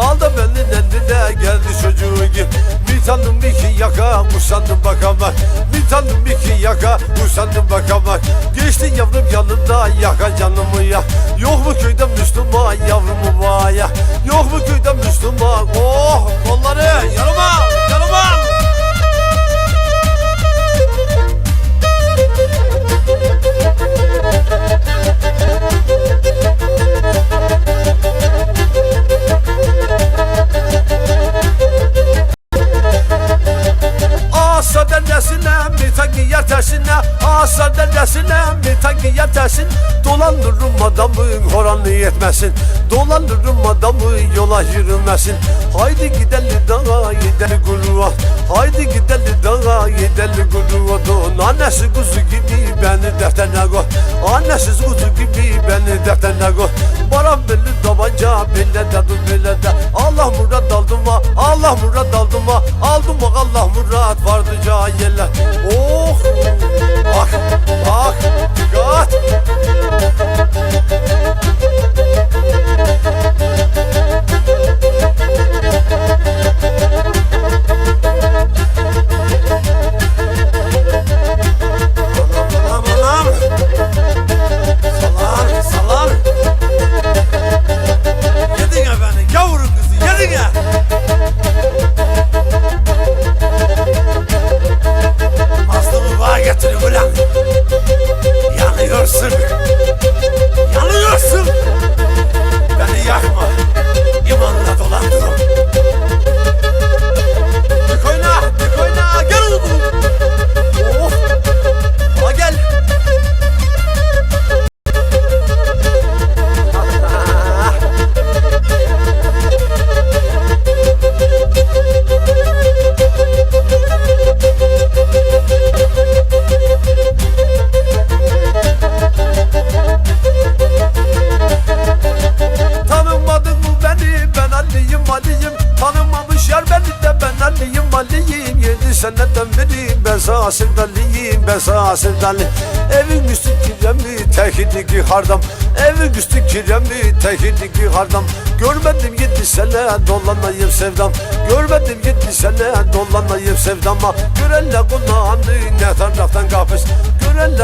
Al da belli eline geldi çocuğu gibi. Bir tanım iki yaka usandım bakamak Bir tanım iki yaka usandım bakamak Geçtin yavrum yanımda yaka canımı ya. Yok mu köyde Müslüman yavrumu vaya Yok mu köyde Müslüman? o tersine Asa denesine mi takı yer tersin Dolandırırım adamı horanlı yetmesin. Dolandırırım adamı yola yürümesin. Haydi gidelim dağa gidelim guluğa Haydi gidelim dağa gidelim guluğa Don Annesi kuzu gibi beni defterine koy. Annesiz kuzu gibi beni defterine koy. Bana belli tabanca bile de dur bile de. Allah murad aldım ha seneden beri sana sevdaliyim ben sana sevdali Evin üstü kiremi tehidiki hardam Evin üstü kiremi tehidiki hardam Görmedim yedi sene dolanayım sevdam. Görmedim yedi sene dolanayım sevdama Görenle kulağını ne taraftan kapış? Görenle